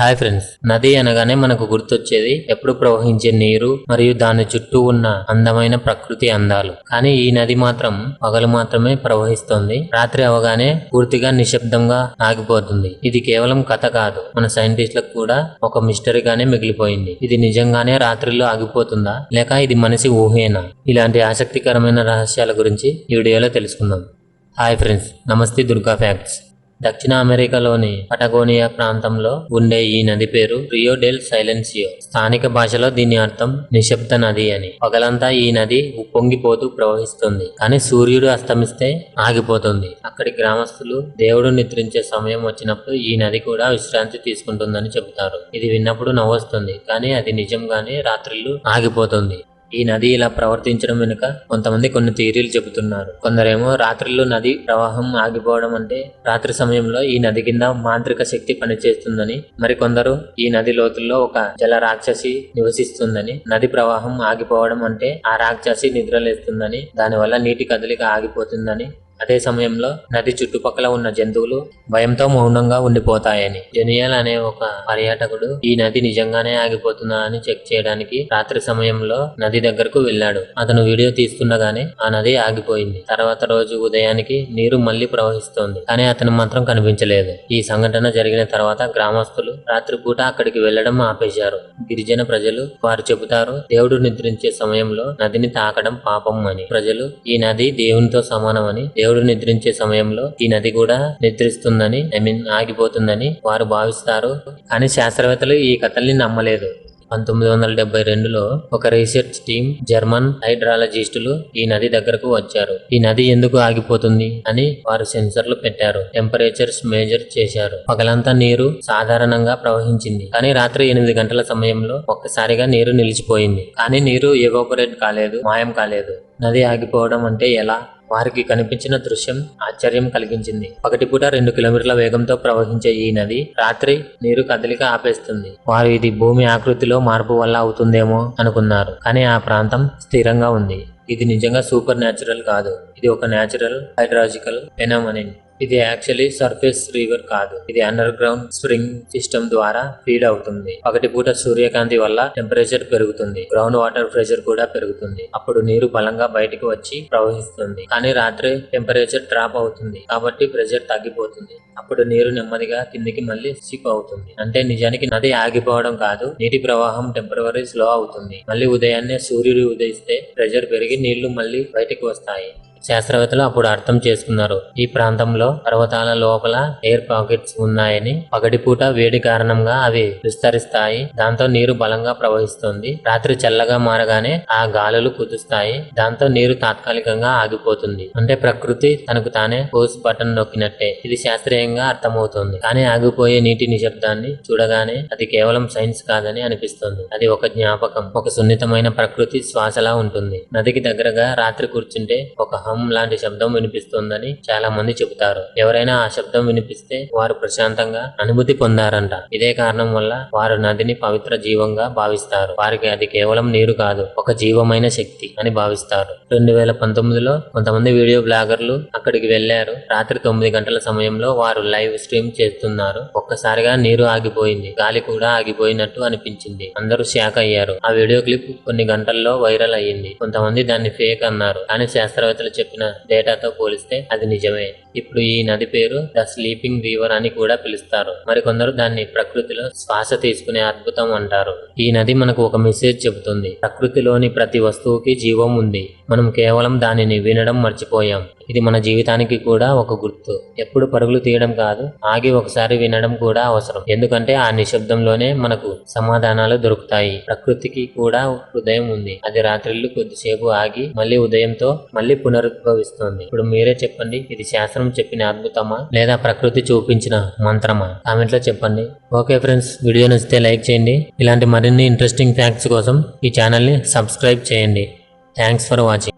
Hi friends నది అనగానే మనకు గుర్తొచ్చేది ఎప్పుడు ప్రవహించే నీరు మరియు దాని చుట్టూ ఉన్న అందమైన ప్రకృతి అందాలు. కానీ ఈ నది మాత్రం పగలు మాత్రమే ప్రవహిస్తుంది. రాత్రి అవగానే పూర్తిగా నిశ్శబ్దంగా ఆగిపోతుంది. ఇది కేవలం కథ కాదు. మన సైంటిస్టులకు కూడా ఒక మిస్టరీగానే మిగిలిపోయింది. ఇది నిజంగానే రాత్రిలో ఆగిపోతుందా? లేక ఇది మనిషి ఊహేనా? ఇలాంటి ఆసక్తికరమైన రహస్యాల గురించి ఈ వీడియోలో తెలుసుకుందాం. హాయ్ ఫ్రెండ్స్ నమస్తే దుర్గా ఫ్యాక్ట్స్ దక్షిణ అమెరికాలోని పటగోనియా ప్రాంతంలో ఉండే ఈ నది పేరు రియో డెల్ సైలెన్సియో. స్థానిక భాషలో దీని అర్థం నిశ్శబ్ద నది అని. పగలంతా ఈ నది ఉప్పొంగిపోతూ ప్రవహిస్తుంది. కానీ సూర్యుడు అస్తమిస్తే ఆగిపోతుంది. అక్కడి గ్రామస్తులు దేవుడు నిద్రించే సమయం వచ్చినప్పుడు ఈ నది కూడా విశ్రాంతి తీసుకుంటుందని చెబుతారు. ఇది విన్నప్పుడు నవ్వొస్తుంది. కానీ అది నిజంగానే రాత్రిళ్ళు ఆగిపోతుంది. ఈ నది ఇలా ప్రవర్తించడం వెనుక కొంతమంది కొన్ని థియరీలు చెబుతున్నారు. కొందరేమో రాత్రిలో నది ప్రవాహం ఆగిపోవడం అంటే రాత్రి సమయంలో ఈ నది కింద మాంత్రిక శక్తి పనిచేస్తుందని మరికొందరు ఈ నది లోతుల్లో ఒక జల రాక్షసి నివసిస్తుందని నది ప్రవాహం ఆగిపోవడం అంటే ఆ రాక్షసి నిద్రలేస్తుందని దానివల్ల నీటి కదలిక ఆగిపోతుందని అదే సమయంలో నది చుట్టుపక్కల ఉన్న జంతువులు భయంతో మౌనంగా ఉండిపోతాయని. జెనియల్ అనే ఒక పర్యాటకుడు ఈ నది నిజంగానే ఆగిపోతుందా అని చెక్ చేయడానికి రాత్రి సమయంలో నది దగ్గరకు వెళ్ళాడు. అతను వీడియో తీస్తుండగానే ఆ నది ఆగిపోయింది. తర్వాత రోజు ఉదయానికి నీరు మళ్ళీ ప్రవహిస్తోంది. కానీ అతను మాత్రం కనిపించలేదు. ఈ సంఘటన జరిగిన తర్వాత గ్రామస్తులు రాత్రిపూట అక్కడికి వెళ్ళడం ఆపేశారు. గిరిజన ప్రజలు వారు చెబుతారు దేవుడు నిద్రించే సమయంలో నదిని తాకడం పాపం అని. ప్రజలు ఈ నది దేవునితో సమానమని దేవుడు నిద్రించే సమయంలో ఈ నది కూడా నిద్రిస్తుందని ఐ మీన్ ఆగిపోతుందని వారు భావిస్తారు. కానీ శాస్త్రవేత్తలు ఈ కథల్ని నమ్మలేదు. పంతొమ్మిది వందల డెబ్బై రెండులో ఒక రీసెర్చ్ టీం జర్మన్ హైడ్రాలజిస్టులు ఈ నది దగ్గరకు వచ్చారు. ఈ నది ఎందుకు ఆగిపోతుంది అని వారు సెన్సర్లు పెట్టారు. టెంపరేచర్స్ మేజర్ చేశారు. పగలంతా నీరు సాధారణంగా ప్రవహించింది. కానీ రాత్రి ఎనిమిది గంటల సమయంలో ఒక్కసారిగా నీరు నిలిచిపోయింది. కానీ నీరు ఎవాపరేట్ కాలేదు మాయం కాలేదు. నది ఆగిపోవడం అంటే ఎలా? వారికి కనిపించిన దృశ్యం ఆశ్చర్యం కలిగించింది. పగటిపూట రెండు కిలోమీటర్ల వేగంతో ప్రవహించే ఈ నది రాత్రి నీరు కదలిక ఆపేస్తుంది. వారు ఇది భూమి ఆకృతిలో మార్పు వల్ల అవుతుందేమో అనుకున్నారు. కానీ ఆ ప్రాంతం స్థిరంగా ఉంది. ఇది నిజంగా సూపర్ న్యాచురల్ కాదు. ఇది ఒక న్యాచురల్ హైడ్రాజికల్ ఫెనామనిన్. ఇది యాక్చువల్లీ సర్ఫేస్ రివర్ కాదు. ఇది అండర్ గ్రౌండ్ స్ప్రింగ్ సిస్టమ్ ద్వారా ఫీడ్ అవుతుంది. పగటిపూట సూర్యకాంతి వల్ల టెంపరేచర్ పెరుగుతుంది. గ్రౌండ్ వాటర్ ప్రెషర్ కూడా పెరుగుతుంది. అప్పుడు నీరు బలంగా బయటికి వచ్చి ప్రవహిస్తుంది. కానీ రాత్రి టెంపరేచర్ డ్రాప్ అవుతుంది. కాబట్టి ప్రెషర్ తగ్గిపోతుంది. అప్పుడు నీరు నెమ్మదిగా కిందికి మళ్ళీ సిప్ అవుతుంది. అంటే నిజానికి నది ఆగిపోవడం కాదు నీటి ప్రవాహం టెంపరీ స్లో అవుతుంది. మళ్ళీ ఉదయాన్నే సూర్యుడు ఉదయిస్తే ప్రెషర్ పెరిగి నీళ్ళు మళ్ళీ బయటకు వస్తాయి. శాస్త్రవేత్తలు అప్పుడు అర్థం చేసుకున్నారు. ఈ ప్రాంతంలో పర్వతాల లోపల ఎయిర్ పాకెట్స్ ఉన్నాయని పగటిపూట వేడి కారణంగా అవి విస్తరిస్తాయి. దాంతో నీరు బలంగా ప్రవహిస్తుంది. రాత్రి చల్లగా మారగానే ఆ గాలులు కుదుస్తాయి. దాంతో నీరు తాత్కాలికంగా ఆగిపోతుంది. అంటే ప్రకృతి తనకు తానే పోస్ బటన్ నొక్కినట్టే. ఇది శాస్త్రీయంగా అర్థమవుతుంది. కానీ ఆగిపోయే నీటి నిశ్శబ్దాన్ని చూడగానే అది కేవలం సైన్స్ కాదని అనిపిస్తుంది. అది ఒక జ్ఞాపకం. ఒక సున్నితమైన ప్రకృతి శ్వాసలా ఉంటుంది. నదికి దగ్గరగా రాత్రి కూర్చుంటే ఒక హమ్ లాంటి శబ్దం వినిపిస్తుందని చాలా మంది చెబుతారు. ఎవరైనా ఆ శబ్దం వినిపిస్తే వారు ప్రశాంతంగా అనుభూతి పొందారంట. ఇదే కారణం వల్ల వారు నదిని పవిత్ర జీవంగా భావిస్తారు. వారికి అది కేవలం నీరు కాదు ఒక జీవమైన శక్తి అని భావిస్తారు. రెండు వేల పంతొమ్మిదిలో కొంతమంది వీడియో బ్లాగర్లు అక్కడికి వెళ్ళారు రాత్రి తొమ్మిది గంటల సమయంలో వారు లైవ్ స్ట్రీమ్ చేస్తున్నారు. ఒక్కసారిగా నీరు ఆగిపోయింది. గాలి కూడా ఆగిపోయినట్టు అనిపించింది. అందరూ షాక్ అయ్యారు. ఆ వీడియో క్లిప్ కొన్ని గంటల్లో వైరల్ అయ్యింది. కొంతమంది దాన్ని ఫేక్ అన్నారు. కానీ శాస్త్రవేత్తలు చెప్పిన డేటాతో పోలిస్తే అది నిజమే. ఇప్పుడు ఈ నది పేరు ద స్లీపింగ్ రివర్ అని కూడా పిలుస్తారు. మరికొందరు దాన్ని ప్రకృతిలో శ్వాస తీసుకునే అద్భుతం అంటారు. ఈ నది మనకు ఒక మెసేజ్ చెబుతుంది. ప్రకృతిలోని ప్రతి వస్తువుకి జీవం ఉంది. మనం కేవలం దానిని వినడం మర్చిపోయాం. ఇది మన జీవితానికి కూడా ఒక గుర్తు. ఎప్పుడు పరుగులు తీయడం కాదు ఆగి ఒకసారి వినడం కూడా అవసరం. ఎందుకంటే ఆ నిశ్శబ్దంలోనే మనకు సమాధానాలు దొరుకుతాయి. ప్రకృతికి కూడా హృదయం ఉంది. అది రాత్రిళ్ళు కొద్దిసేపు ఆగి మళ్ళీ ఉదయంతో మళ్ళీ పునరుద్భవిస్తుంది. ఇప్పుడు మీరే చెప్పండి ఇది శాస్త్రం చెప్పిన అద్భుతమా? లేదా ప్రకృతి చూపించిన మంత్రమా? కామెంట్లో చెప్పండి. ఓకే ఫ్రెండ్స్ వీడియో నచ్చితే లైక్ చేయండి. ఇలాంటి మరిన్ని ఇంట్రెస్టింగ్ ఫ్యాక్ట్స్ కోసం ఈ ఛానల్ని సబ్స్క్రైబ్ చేయండి. Thanks for watching